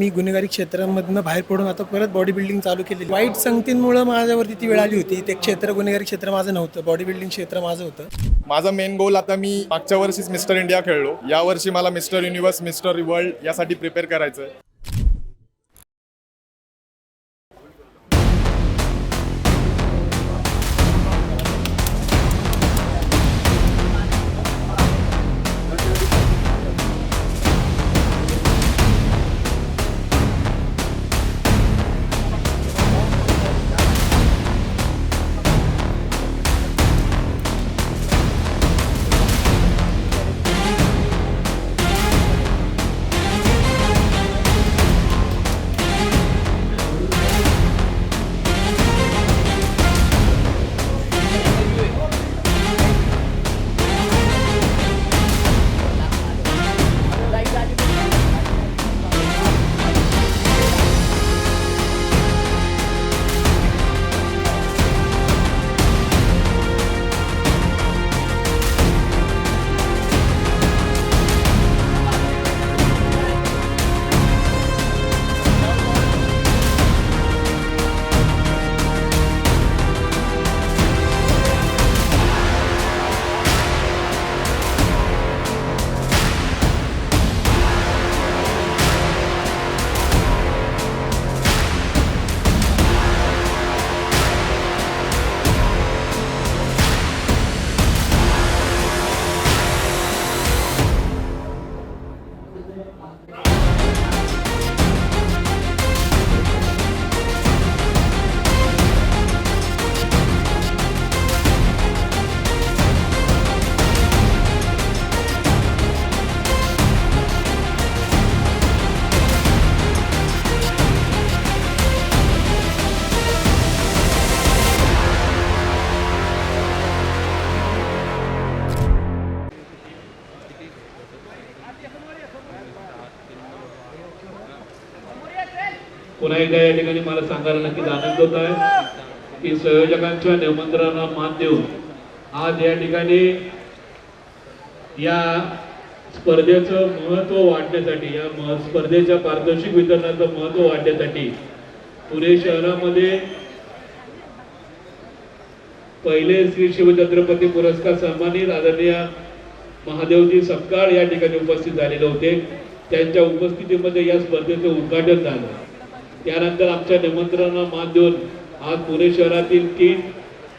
मी गुन्हेगारी क्षेत्रामधनं बाहेर पडून आता परत बॉडी बिल्डिंग चालू केली वाईट संगतींमुळं माझ्यावरती ती वेळ आली होती. ते क्षेत्र गुन्हेगारी क्षेत्र माझं नव्हतं. बॉडी बिल्डिंग क्षेत्र माझं होतं. माझा मेन गोल आता मी मागच्या वर्षीच मिस्टर इंडिया खेळलो. या वर्षी मला मिस्टर युनिव्हर्स मिस्टर वर्ल्ड यासाठी प्रिपेअर करायचं या ठिकाणी मला सांगायला नक्कीच आनंद होत आहे. की संयोजकांच्या निमंत्रणाला मान देऊन आज या ठिकाणी या स्पर्धेचं महत्त्व वाढण्यासाठी या म- स्पर्धेच्या पारदर्शक वितरणाचं महत्त्व वाढण्यासाठी पुणे शहरामध्ये पहिले श्री शिवछत्रपती पुरस्कार सन्मानित आदरणीय महादेवजी सपकाळ या ठिकाणी उपस्थित झालेले होते. त्यांच्या उपस्थितीमध्ये या स्पर्धेचं उद्घाटन झालं. त्यानंतर आमच्या निमंत्रणाला मान देऊन आज पुणे शहरातील तीन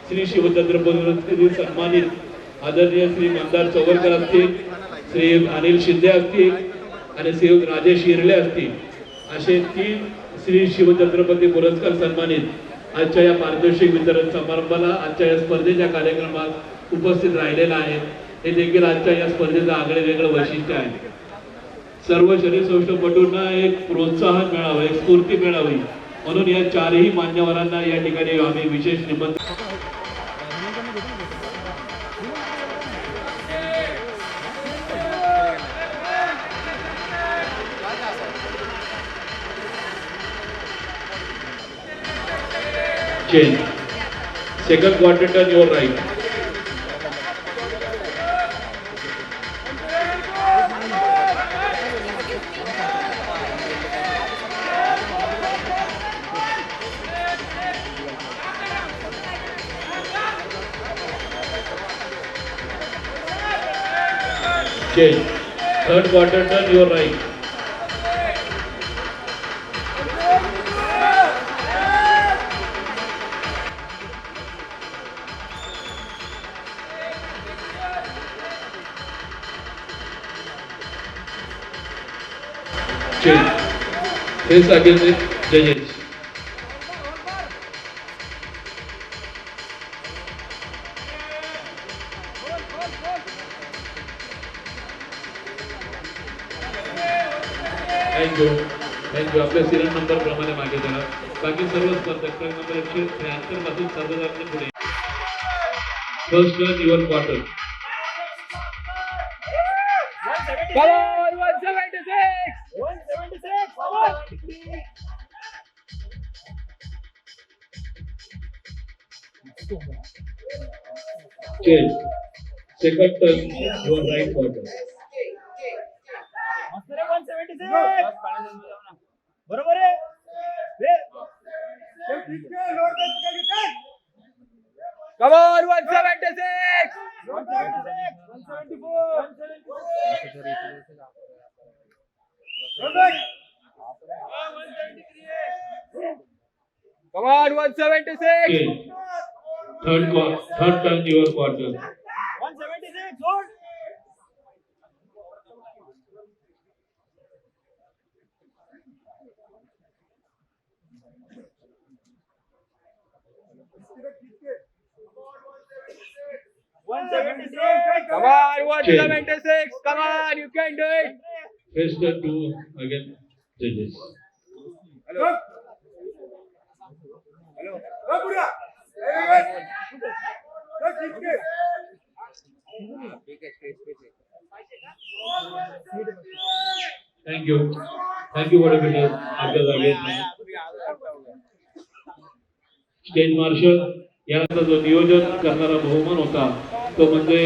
श्री शिवछत्रपती सन्मानित आदरणीय श्री मंदार चौवरकर असतील श्री अनिल शिंदे असतील आणि श्री राजेश हिरले असतील असे तीन श्री शिवछत्रपती पुरस्कार सन्मानित आजच्या या पारितोषिक वितरण समारंभाला आजच्या या स्पर्धेच्या कार्यक्रमात उपस्थित राहिलेला आहे हे देखील आजच्या या स्पर्धेचं आगळे वेगळं वैशिष्ट्य आहे. सर्व शरीरसौष्ठवपटूंना एक प्रोत्साहन मिळावं एक स्फूर्ती मिळावी म्हणून या चारही मान्यवरांना या ठिकाणी आम्ही विशेष निमंत्रण Change. Second quadrant on your right. Third quarter turn your right. Change. This again number एकशे त्र्याहत्तरपासून सर्वसाधारण पुढे first turn your quarter Chill. Second turn, your right quarter. Come on, 176! 174! Come on, 176! Third, third turn, your quarter. on, you come six. Come on, you can do it. Face the two again judges. Hello. Hello. Thank you. Thank you for the video. State Marshal. याचा जो नियोजन करणारा बहुमान होता तो म्हणजे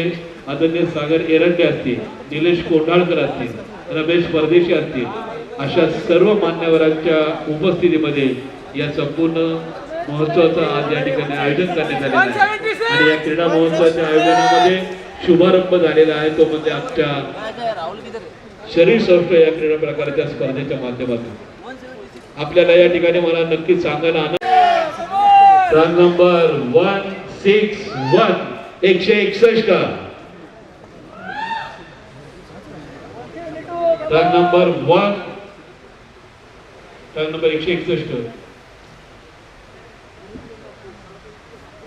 आदरणीय सागर एरंडे असतील निलेश कोंडाळकर असतील रमेश परदेशी असतील अशा सर्व मान्यवरांच्या उपस्थितीमध्ये या संपूर्ण महोत्सवाचं आज या ठिकाणी आयोजन करण्यात आलेलं आहे. आणि या क्रीडा महोत्सवाच्या आयोजनामध्ये शुभारंभ झालेला आहे तो म्हणजे आमच्या शरीर सौष्ठ या क्रीडा प्रकाराच्या स्पर्धेच्या माध्यमातून. आपल्याला या ठिकाणी मला नक्कीच सांगायला आनंद run number one six one. एकशे एकसष्ट run number one. Run number एकशे एकसष्ट.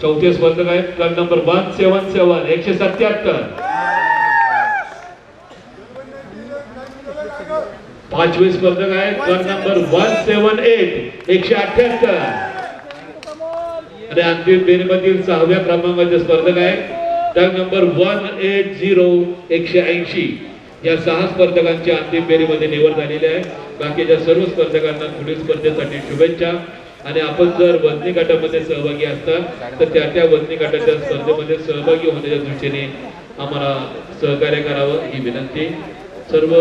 चौथे स्पर्धक आहेत run number one seven seven. एकशे सत्याहत्तर. पाचवे स्पर्धक आहेत run number one seven eight. एकशे अठ्याहत्तर. आणि अंतिम फेरीमधील सहाव्या क्रमांकाचे स्पर्धक आहेत tag number one eight zero एकशे ऐंशी या सहा स्पर्धकांची अंतिम फेरीमध्ये निवड झालेली आहे. बाकीच्या सर्व स्पर्धकांना पुढील स्पर्धेसाठी शुभेच्छा. आणि आपण जर वजनी गटामध्ये सहभागी असता तर त्या त्या वजनी गटाच्या स्पर्धेमध्ये सहभागी होण्याच्या दृष्टीने आम्हाला सहकार्य करावं ही विनंती. सर्व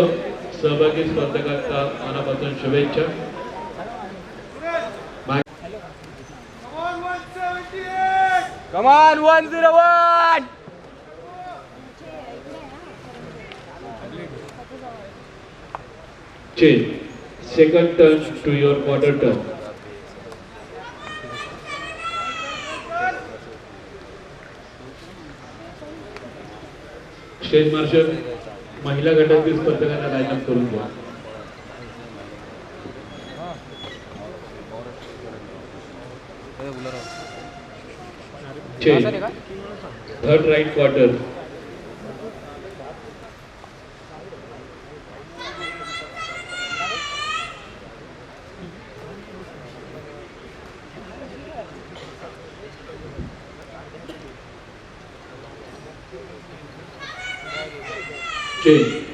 सहभागी स्पर्धकांचा मनापासून शुभेच्छा. Come on, 101! change. Second turn to your quarter turn. Stage marshal महिला गटातील स्पर्धकांना लाईन करून घ्या change third right quarter change.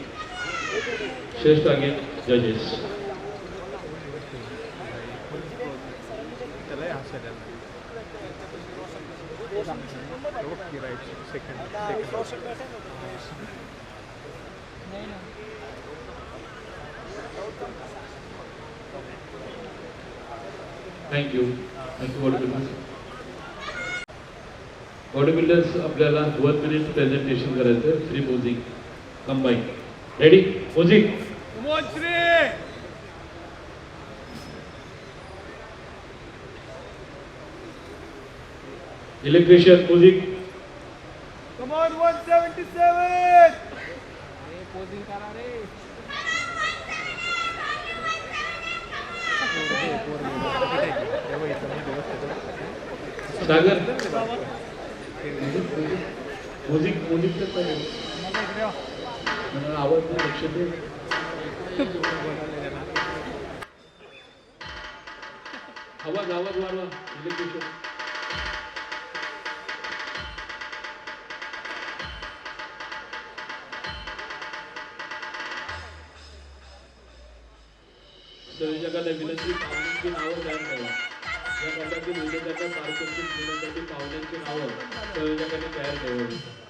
First again, judges. Thank you. Thank you, bodybuilders. Bodybuilders आपल्याला वन मिनिट प्रेझेंटेशन करायचं free mosaic combine ready mosaic electrician music Come on, 177! Sagar music music तर आवाज लक्ष दे. आवाज आवाज वाढवा इलेक्ट्रिशियन संयोजकाला विनंती पाहुण्यांची नावं तयार करा. या गटातील विजेत्याच्या कारकिर्दीत घेण्यासाठी पाहुण्यांची नावं संयोजकाने तयार ठेवावी.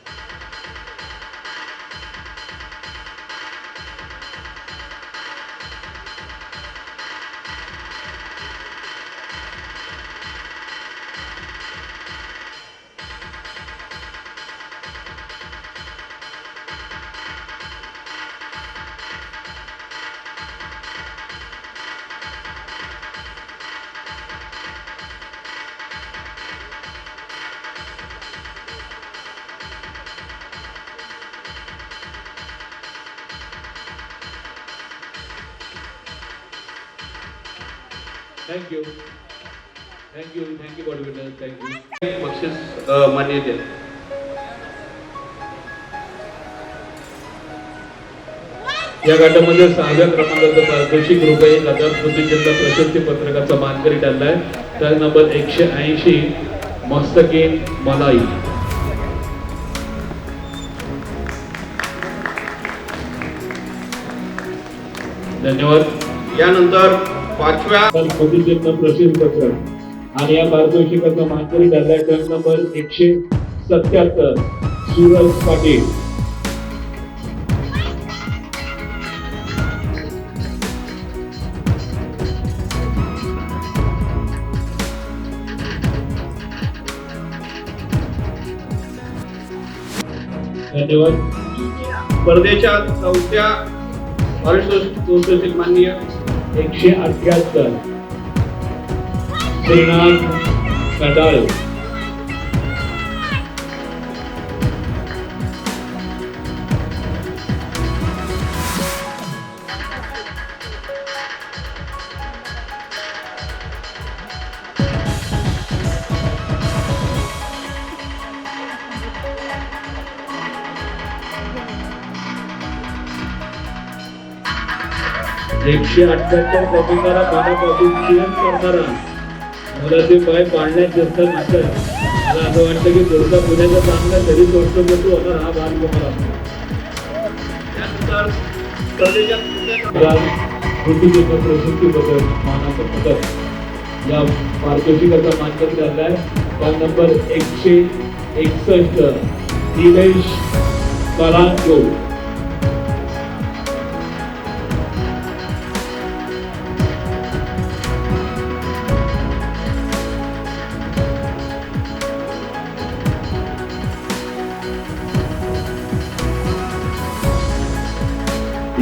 Thank you thank you thank you bodybuilder thank you बक्षीस अ, मान्यते या गटामध्ये सहाव्या क्रमांकाचा पारितोषिक रुपये एक हजार स्मृतिचिन्ह प्रशस्ती पत्रकाचा मानकरी ठरलाय. तर नंबर एकशे ऐंशी मस्तकीन मलाई. धन्यवाद. यानंतर पाचव्या. आणि या पारितोषिकाचा मानकरी नंबर एकशे सत्याहत्तर सूरज पाटील. धन्यवाद. स्पर्धेच्या चौथ्या पारितोषिक माननीय एकशे अठ्याहत्तर. श्रीनाथ कडाळे एकशे अठ्याहत्तर प्रतिकारा पाण्यापासून चयन करणारा मला ते पाय पाळण्यात जास्त नसेल मला असं वाटतं की पुढचा पुण्याचा सामना तरी सोडतो बसू होणार हा भाग तुम्हाला त्यानंतर स्पर्धेच्या मानाचं पदक या पारितोषिकाचा मानकरी झालाय त्या नंबर एकशे एकसष्ट. निलेश कलांजो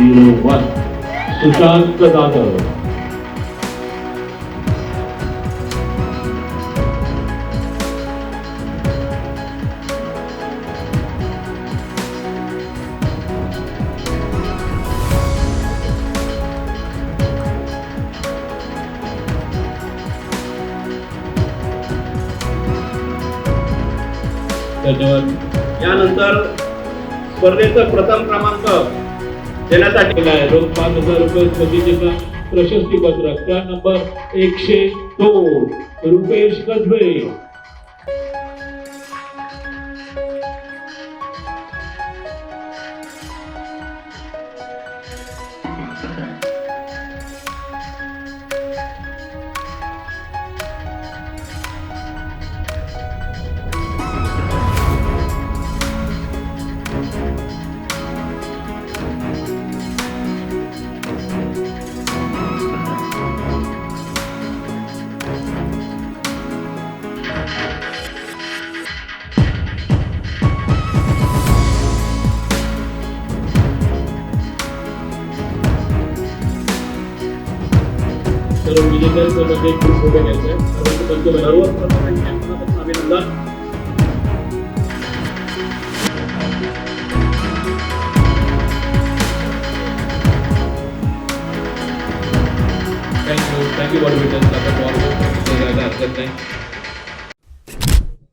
झिरो वन सुशांत जाधव धन्यवाद यानंतर स्पर्धेचा प्रथम क्रमांक देण्यासाठी केला आहे म्हणजे रोख पाच हजार रुपये समितीचा प्रशस्ती पत्रक त्या नंबर एकशे दोन. रुपेश कसबे एक ग्रुप उभे घ्यायचा आहे. सर्वांचे सर्वप्रथम मनापासून अभिनंदन.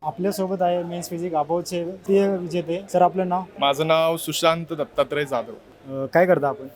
आपल्यासोबत आहे मेन्स फिजिक अबावचे ते विजेते. सर आपलं नाव? माझं नाव सुशांत दत्तात्रय जाधव. काय करता आपण?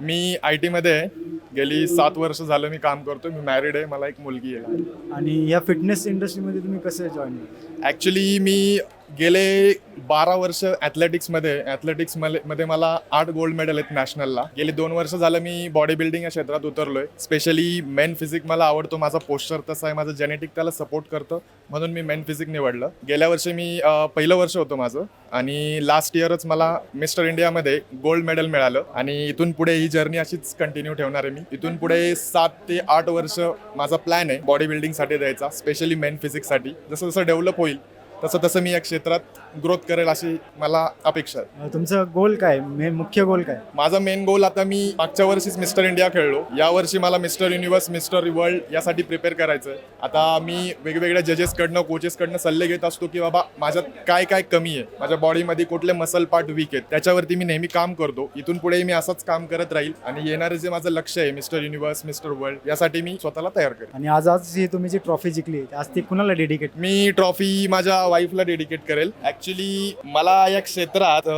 मी आय टीमध्ये आहे. गेली सात वर्ष झालं मी काम करतो मी मॅरिड आहे. मला एक मुलगी आहे. आणि या फिटनेस इंडस्ट्रीमध्ये तुम्ही कसे जॉईन ॲक्च्युली मी गेले बारा वर्ष ॲथलेटिक्समध्ये ॲथलेटिक्समध्ये मध्ये मला आठ गोल्ड मेडल आहेत नॅशनलला गेले दोन वर्ष झालं मी बॉडी बिल्डिंग या क्षेत्रात उतरलोय. स्पेशली मेन फिजिक मला आवडतो. माझा पोस्चर तसा आहे. माझं जेनेटिक त्याला सपोर्ट करतं. म्हणून मी मेन फिजिक निवडलं. गेल्या वर्षी मी पहिलं वर्ष होतं माझं. आणि लास्ट इयरच मला मिस्टर इंडियामध्ये गोल्ड मेडल मिळालं. आणि इथून पुढे ही जर्नी अशीच कंटिन्यू ठेवणार आहे मी. इथून पुढे सात ते आठ वर्ष माझा प्लॅन आहे बॉडी बिल्डिंगसाठी द्यायचा. स्पेशली मेन फिजिक्ससाठी जसं जसं डेव्हलप होईल तसं तसं मी या क्षेत्रात ग्रोथ करेल अशी मला अपेक्षा आहे. तुमचं गोल काय? मेन मुख्य गोल काय? माझा मेन गोल आता मी मागच्या वर्षीच मिस्टर इंडिया खेळलो. या वर्षी मला मिस्टर युनिव्हर्स मिस्टर वर्ल्ड यासाठी प्रिपेअर करायचं आहे आता मी वेगवेगळ्या जजेसकडनं कोचेसकडनं सल्ले घेत असतो की बाबा माझ्यात काय काय कमी आहे? माझ्या बॉडीमध्ये कुठले मसल पार्ट वीक आहेत? त्याच्यावरती मी नेहमी काम करतो. इथून पुढे मी असंच काम करत राहील आणि येणारं जे माझं लक्ष आहे मिस्टर युनिव्हर्स मिस्टर वर्ल्ड यासाठी मी स्वतःला तयार करेन. आणि आज आज ही तुम्ही जी ट्रॉफी जिंकली आज ती कुणाला डेडिकेट मी ट्रॉफी माझ्या वाईफला डेडिकेट करेल. ऍक्च्युली मला या क्षेत्रात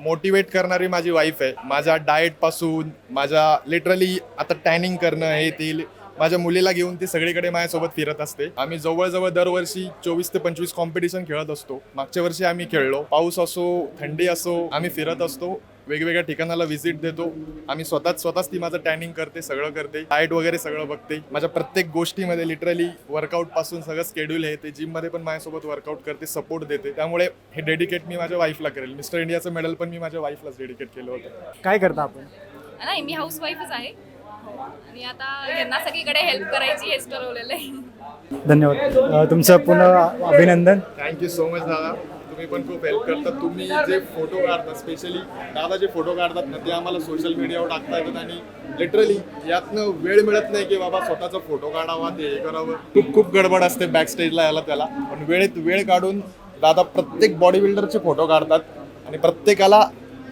मोटिवेट करणारी माझी वाईफ आहे. माझ्या डाएटपासून माझ्या लिटरली आता टॅनिंग करणं हे येतील माझ्या मुलीला घेऊन ती सगळीकडे माझ्यासोबत फिरत असते. आम्ही जवळजवळ दरवर्षी चोवीस ते पंचवीस कॉम्पिटिशन खेळत असतो. मागच्या वर्षी आम्ही खेळलो. पाऊस असो थंडी असो आम्ही फिरत असतो. वेगवेगळ्या ठिकाणाला व्हिजिट देतो. आम्ही स्वतःच स्वतःच ती माझं टॅनिंग करते सगळं करते. डाएट वगैरे सगळं बघते. माझ्या प्रत्येक गोष्टीमध्ये लिटरली वर्कआउटपासून सगळं स्केड्यूल आहे ते जिममध्ये पण माझ्यासोबत वर्कआउट करते सपोर्ट देते. त्यामुळे हे डेडिकेट मी माझ्या वाईफला करेल. मिस्टर इंडियाचं मेडल पण मी माझ्या वाईफलाच डेडिकेट केलं होतं. काय करता आपण? नाही मी हाऊस वाईफच आहे. आणि आता यांना सगळीकडे हेल्प करायची हेच ठरवलेलं आहे. धन्यवाद. तुमचं पुन्हा अभिनंदन. थँक्यू सो मच दादा. तुम्ही पण खूप हेल्प करता तुम्ही जे फोटो काढता स्पेशली दादा जे फोटो काढतात ना ते आम्हाला सोशल मीडियावर टाकता येतात आणि लिटरली यातनं वेळ मिळत नाही की बाबा स्वतःचा फोटो काढावा ते हे करावं. खूप खूप गडबड असते बॅक स्टेजला यायला त्याला. पण वेळेत वेळ काढून दादा प्रत्येक बॉडी बिल्डरचे फोटो काढतात आणि प्रत्येकाला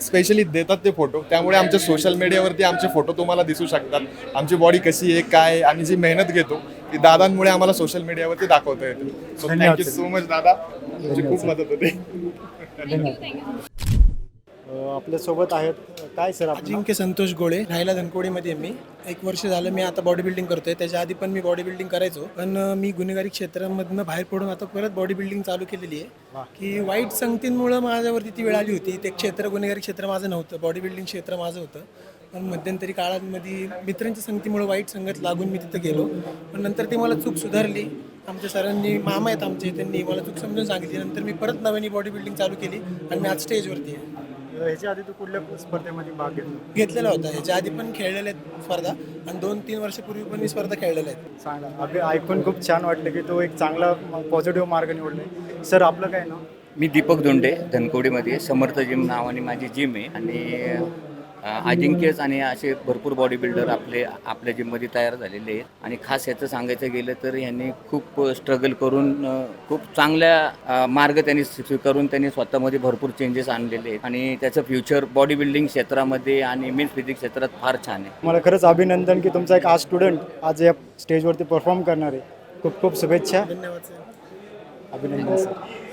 स्पेशली देतात ते फोटो त्यामुळे आमच्या सोशल मीडियावरती आमचे फोटो तुम्हाला दिसू शकतात. आमची बॉडी कशी आहे काय आहे, आम्ही जी मेहनत घेतो ती दादांमुळे आम्हाला सोशल मीडियावरती दाखवता येते. So thank you. सो मच दादा. तुमची खूप मदत होते. आपल्यासोबत आहेत. काय सर अजिंक्य संतोष गोळे. राहायला धनकोडीमध्ये मी. एक वर्ष झालं मी आता बॉडी बिल्डिंग करतोय. त्याच्या आधी पण मी बॉडी बिल्डिंग करायचो. पण मी गुन्हेगारी क्षेत्रामधनं बाहेर पडून आता परत बॉडी बिल्डिंग चालू केलेली आहे. की वाईट संगतींमुळं माझ्यावरती ती वेळ आली होती. ते क्षेत्र गुन्हेगारी क्षेत्र माझं नव्हतं. बॉडी बिल्डिंग क्षेत्र माझं होतं. पण मध्यंतरी काळामध्ये मित्रांच्या संगतीमुळे वाईट संगत लागून मी तिथं गेलो. पण नंतर ती मला चूक सुधारली. आमच्या सरांनी मामा आहेत आमचे त्यांनी मला चूक समजून सांगितली. नंतर मी परत नव्याने बॉडी बिल्डिंग चालू केली आणि मी आज स्टेजवरती आहे. ह्याच्या आधी तू कुठल्या स्पर्धेमध्ये भाग घेतला? घेतलेला होता. याच्या आधी पण खेळलेल्या आहेत स्पर्धा आणि दोन तीन वर्षापूर्वी पण मी स्पर्धा खेळलेल्या आहेत. अभि ऐकून खूप छान वाटलं की तो एक चांगला पॉझिटिव्ह मार्ग निवडला. सर आपलं काय नाव? मी दीपक दोंडे धनकोडीमध्ये समर्थ जिम नावाने माझी जिम आहे. आणि अजिंक्यच आणि असे भरपूर बॉडी बिल्डर आपले आपल्या जिममध्ये तयार झालेले आहेत. आणि खास याचं सांगायचं गेलं तर यांनी खूप स्ट्रगल करून खूप चांगल्या मार्ग त्यांनी स्वीकारून त्यांनी स्वतःमध्ये भरपूर चेंजेस आणलेले आहेत. आणि त्याचं फ्युचर बॉडी बिल्डिंग क्षेत्रामध्ये आणि मेन्स फिजिक्स क्षेत्रात फार छान आहे. मला खरंच अभिनंदन की तुमचा एक आज स्टुडंट आज या स्टेजवरती परफॉर्म करणार. आहे खूप खूप शुभेच्छा. धन्यवाद सर अभिनंदन सर